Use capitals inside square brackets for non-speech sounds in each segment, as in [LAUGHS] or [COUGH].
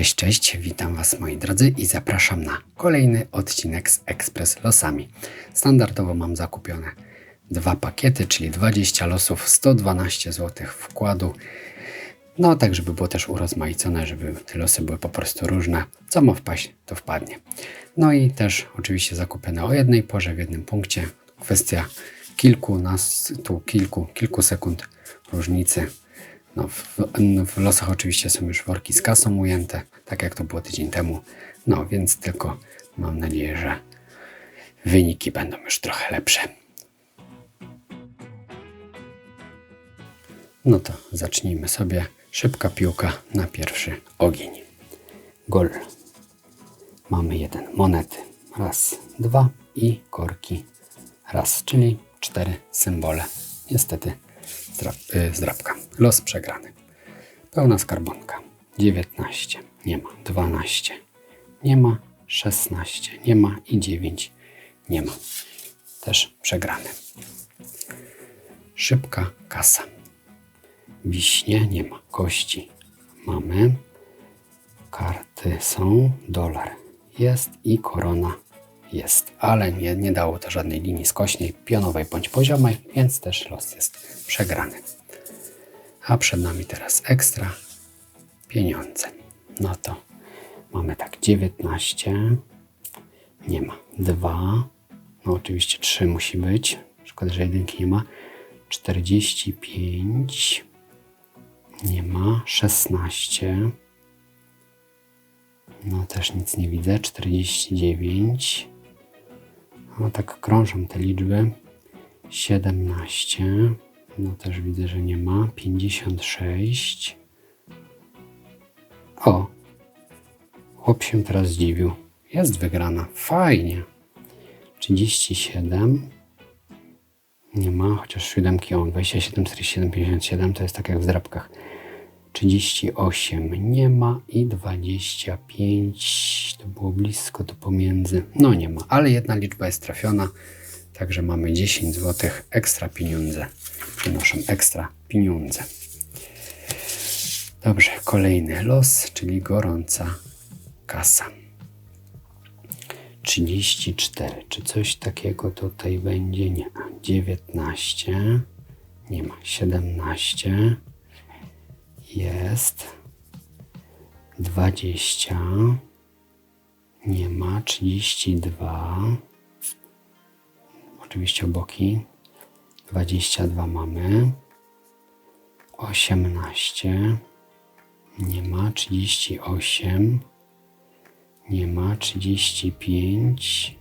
Cześć, cześć, witam Was moi drodzy i zapraszam na kolejny odcinek z Express Losami. Standardowo mam zakupione dwa pakiety, czyli 20 losów, 112 zł wkładu. No tak, żeby było też urozmaicone, żeby te losy były po prostu różne. Co ma wpaść, to wpadnie. No i też oczywiście zakupione o jednej porze w jednym punkcie. Kwestia kilku nas, tu kilku, kilku sekund różnicy no, w, w losach oczywiście są już worki z kasą ujęte, tak jak to było tydzień temu. No więc tylko mam nadzieję, że wyniki będą już trochę lepsze. No to zacznijmy sobie. Szybka piłka na pierwszy ogień. Gol. Mamy jeden monety. Raz, dwa i korki. Raz, czyli cztery symbole. Niestety zdrabka. Los przegrany. Pełna skarbonka. 19. Nie ma. 12. Nie ma. 16. Nie ma. I 9. Nie ma. Też przegrany. Szybka kasa. Wiśnie nie ma. Kości mamy. Karty są. Dolar jest i korona jest, ale nie, nie dało to żadnej linii skośnej, pionowej bądź poziomej, więc też los jest przegrany. A przed nami teraz ekstra pieniądze. No to mamy tak 19, nie ma 2, no oczywiście 3 musi być, szkoda, że jedynki nie ma, 45, nie ma, 16, no też nic nie widzę, 49, no tak krążą te liczby. 17. No też widzę, że nie ma. 56. O! Chłop się teraz zdziwił. Jest wygrana. Fajnie. 37. Nie ma, chociaż siódemki on. 27, 47, 57 to jest tak jak w zdrabkach. 38 nie ma i 25 to było blisko, to pomiędzy. No nie ma, ale jedna liczba jest trafiona, także mamy 10 zł ekstra pieniądze. Przynoszą ekstra pieniądze. Dobrze, kolejny los, czyli gorąca kasa. 34. Czy coś takiego tutaj będzie? Nie. 19. Nie ma. 17 jest. 20, nie ma. 32, oczywiście boki, 22 mamy, 18, nie ma. 38, nie ma. 35,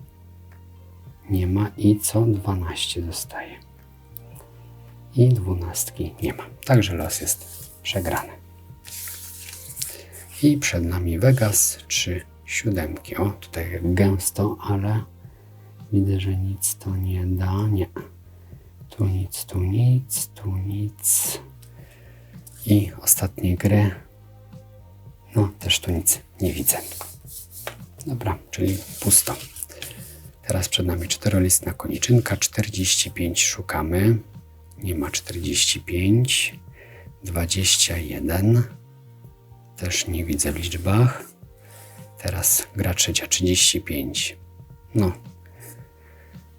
nie ma. I co? 12 zostaje. I dwunastki nie ma. Także los jest przegrany. I przed nami Vegas, trzy siódemki. O, tutaj gęsto, ale widzę, że nic to nie da. Nie. Tu nic, tu nic, tu nic. I ostatnie gry. No, też tu nic nie widzę. Dobra, czyli pusto. Teraz przed nami czterolistna koniczynka. 45 szukamy. Nie ma 45. 21. Też nie widzę w liczbach. Teraz gra trzecia 35. No,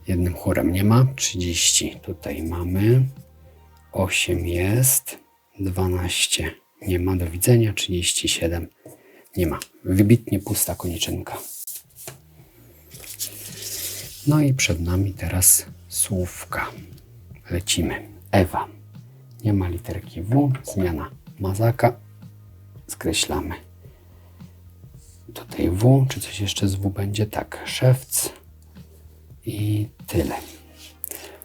jednym chórem nie ma. 30 tutaj mamy. 8 jest. 12 nie ma. Do widzenia. 37 nie ma. Wybitnie pusta koniczynka. No i przed nami teraz słówka. Lecimy. Ewa. Nie ma literki W. Zmiana mazaka. Skreślamy. Tutaj W. Czy coś jeszcze z W będzie? Tak. Szewc. I tyle.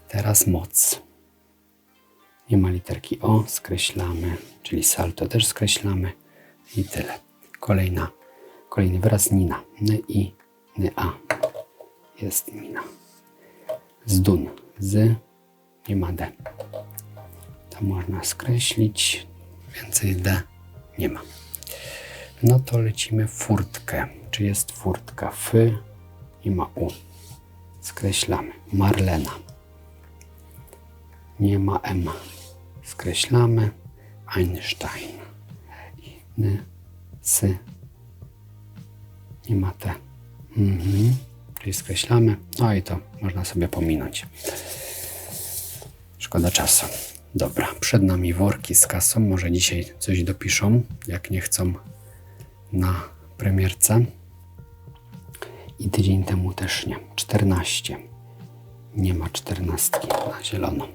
Teraz moc. Nie ma literki O. Skreślamy. Czyli salto też skreślamy. I tyle. Kolejna. Kolejny wyraz Nina. N i N a. Jest Nina. Zdun. Z. Nie ma D to można skreślić. Więcej D nie ma. No to lecimy furtkę. Czy jest furtka? F i ma U. Skreślamy. Marlena. Nie ma M. Skreślamy. Einstein. N, S, Nie ma T. Mhm. Czyli skreślamy. No i to można sobie pominąć. Szkoda czasu. Dobra, przed nami worki z kasą. Może dzisiaj coś dopiszą, jak nie chcą na premierce. I tydzień temu też nie. 14. Nie ma 14 na zielono.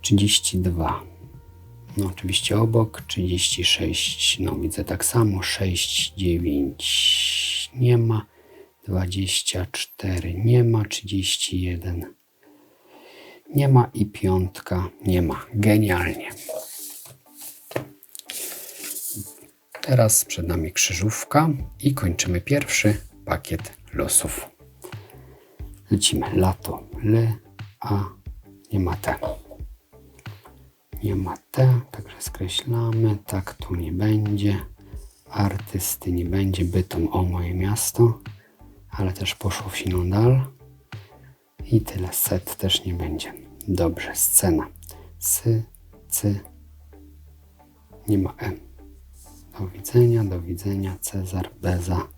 32. No oczywiście obok. 36. No widzę tak samo. 6, 9. Nie ma. 24. Nie ma. 31. Nie ma i piątka nie ma. Genialnie. Teraz przed nami krzyżówka i kończymy pierwszy pakiet losów. Lecimy. Lato. L, A. Nie ma T. Nie ma T, także skreślamy. Tak tu nie będzie. Artysty nie będzie. Bytom o moje miasto. Ale też poszło w siną dal. I tyle. Set też nie będzie. Dobrze. Scena. Sy, cy. Nie ma E. Do widzenia, do widzenia. Cezar, Beza,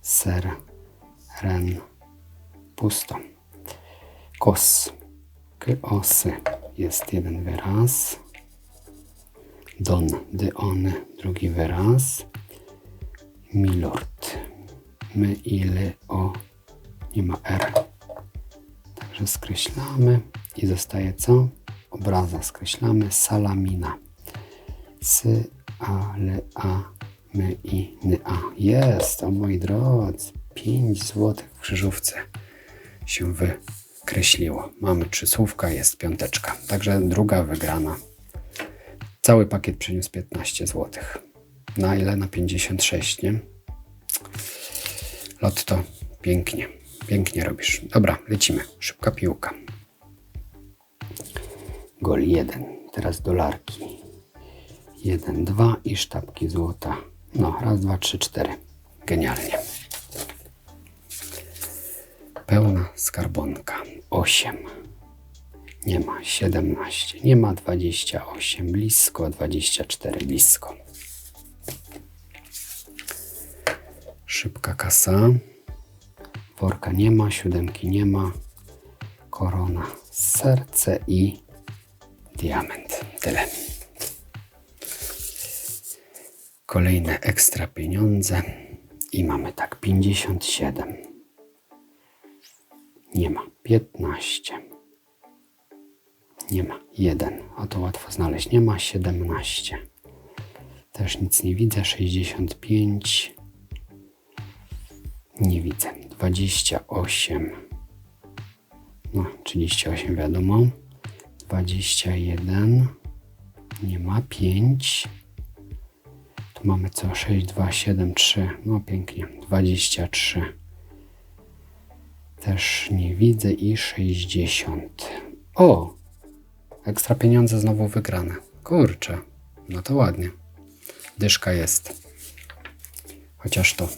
Ser, Ren. Pusto. Kos. Kyosy. Jest jeden wyraz. Don, dyony, drugi wyraz. Milord. My, ile, o. Nie ma R. Także skreślamy i zostaje co? Obraza skreślamy. Salamina. Sy, a, le, a, my, i, ny, a. Jest, o moi drodzy. 5 złotych w krzyżówce się wykreśliło. Mamy trzy słówka, jest piąteczka. Także druga wygrana. Cały pakiet przyniósł 15 złotych. Na ile? Na 56, nie? Lotto, pięknie. Pięknie robisz. Dobra, lecimy. Szybka piłka. Gol 1. Teraz dolarki. 1, 2 i sztabki złota. No, raz, dwa, trzy, cztery. Genialnie. Pełna skarbonka. 8. Nie ma 17. Nie ma 28. Blisko 24. Blisko. Szybka kasa. Worka nie ma. Siódemki nie ma. Korona. Serce i diament. Tyle. Kolejne ekstra pieniądze. I mamy tak 57. Nie ma. 15. Nie ma. 1. A to łatwo znaleźć. Nie ma. 17. Też nic nie widzę. 65. Nie widzę. 28. No, 38 wiadomo. 21. Nie ma. 5. Tu mamy co? 6, 2, 7, 3. No pięknie. 23. Też nie widzę i 60. O! Ekstra pieniądze znowu wygrane. Kurczę. No to ładnie. Dyszka jest. Chociaż to.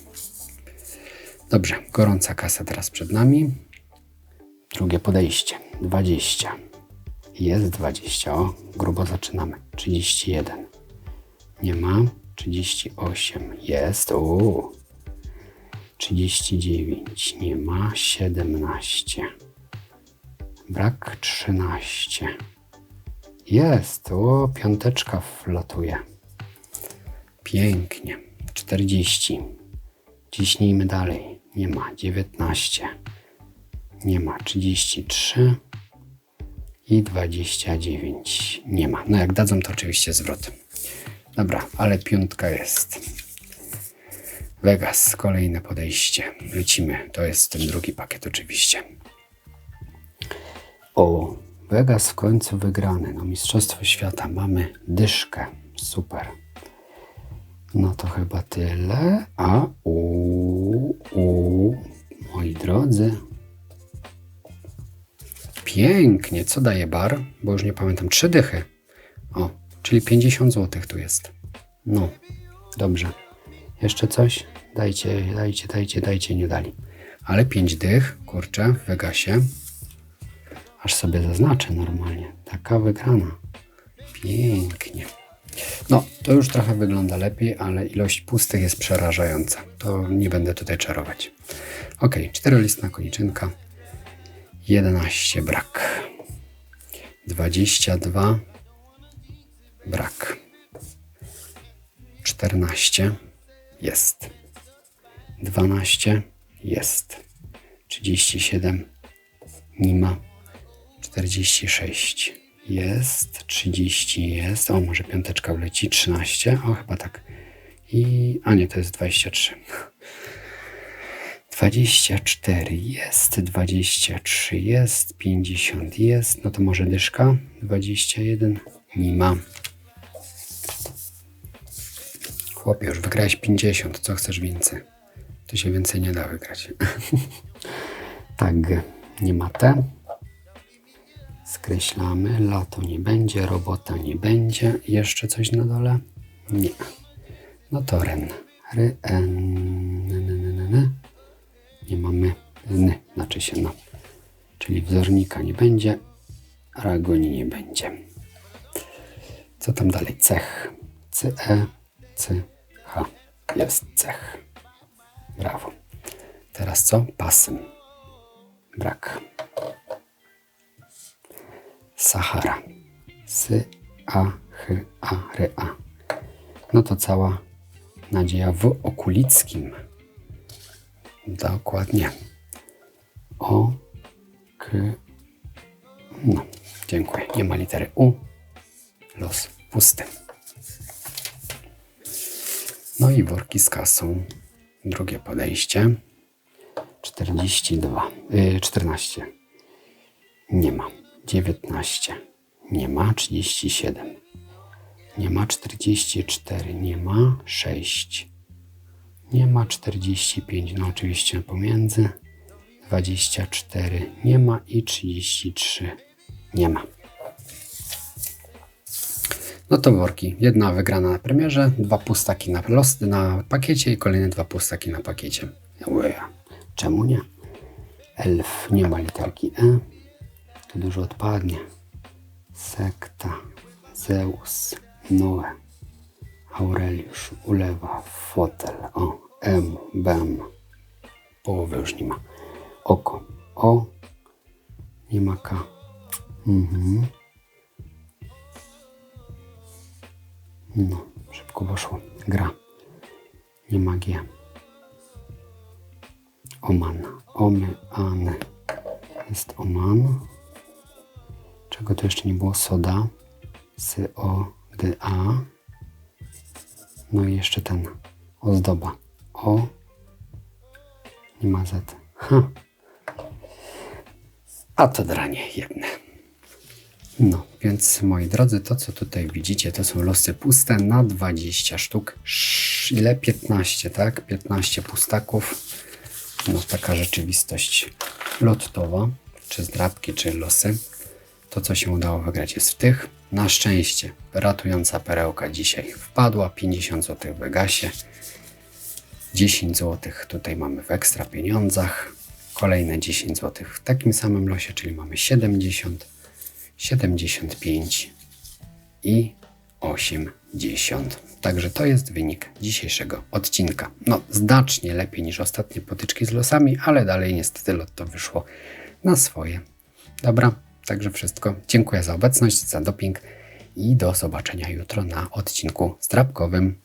Dobrze. Gorąca kasa teraz przed nami. Drugie podejście. 20. Jest 20. O, grubo zaczynamy. 31. Nie ma. 38. Jest. Uuu. 39. Nie ma. 17. Brak 13. Jest. O, piąteczka wlatuje. Pięknie. 40. Ciśnijmy dalej. Nie ma. 19. Nie ma. 33. I 29. Nie ma. No jak dadzą, to oczywiście zwrot. Dobra, ale piątka jest. Vegas, kolejne podejście. Lecimy. To jest ten drugi pakiet oczywiście. O, Vegas w końcu wygrany. No Mistrzostwo Świata. Mamy dyszkę. Super. No to chyba tyle. A u, u, moi drodzy. Pięknie. Co daje bar? Bo już nie pamiętam. Trzy dychy. O, czyli 50 zł tu jest. No, dobrze. Jeszcze coś? Dajcie, dajcie, dajcie, dajcie, nie dali. Ale 5 dych, kurczę, w Vegasie. Aż sobie zaznaczę normalnie. Taka wygrana. Pięknie. No, to już trochę wygląda lepiej, ale ilość pustych jest przerażająca. To nie będę tutaj czarować. Ok, czterolistna koniczynka. 11 brak. 22 brak. 14 jest. 12 jest. 37 nie ma. 46 jest. 30 jest. O, może piąteczka wleci. 13. O, chyba tak. I. A nie, to jest 23. 24 jest, 23 jest, 50 jest, no to może dyszka, 21 nie ma. Chłopie, już wygrałeś 50, co chcesz więcej? To się więcej nie da wygrać. [LAUGHS] tak, nie ma T. Skreślamy, lato nie będzie, robota nie będzie. Jeszcze coś na dole? Nie. No to ren. Ry, mamy n, znaczy się no. Czyli wzornika nie będzie, ragoni nie będzie. Co tam dalej? Cech. C, E, C, H. Jest cech. Brawo. Teraz co? Pasem. Brak. Sahara. Sy, A, Ch, A, R, A. No to cała nadzieja w okulickim. Dokładnie. O, K. No, dziękuję. Nie ma litery U. Los pusty. No i worki z kasą. Drugie podejście. 42. Yy, 14. Nie ma. 19. Nie ma. 37. Nie ma. 44. Nie ma. 6. Nie ma. 45. No oczywiście pomiędzy. 24. Nie ma. I 33. Nie ma. No to worki. Jedna wygrana na premierze, dwa pustaki na, los, na pakiecie i kolejne dwa pustaki na pakiecie. Ue, Czemu nie? Elf. Nie ma literki E. Tu dużo odpadnie. Sekta. Zeus. Noe. Aureliusz. Ulewa. Fotel. O. M. Bem. Połowy już nie ma. Oko. O. Nie ma K. Mhm. No, szybko poszło. Gra. Nie ma G. Oman. Omy, an. Jest oman. Czego tu jeszcze nie było? Soda. Sy, o, dy, a. No i jeszcze ten. Ozdoba. O. Nie ma Z. Ha. A to dranie jedne. No, więc moi drodzy, to co tutaj widzicie, to są losy puste na 20 sztuk. Sz- Ile? 15, tak? 15 pustaków. No, taka rzeczywistość lotowa, czy zdrabki, czy losy. To, co się udało wygrać, jest w tych. Na szczęście, ratująca perełka dzisiaj wpadła. 50 zł w Vegasie. 10 zł tutaj mamy w ekstra pieniądzach. Kolejne 10 zł w takim samym losie, czyli mamy 70. 75 i 80. Także to jest wynik dzisiejszego odcinka. No, znacznie lepiej niż ostatnie potyczki z losami, ale dalej niestety lotto wyszło na swoje. Dobra, także wszystko. Dziękuję za obecność, za doping i do zobaczenia jutro na odcinku zdrabkowym.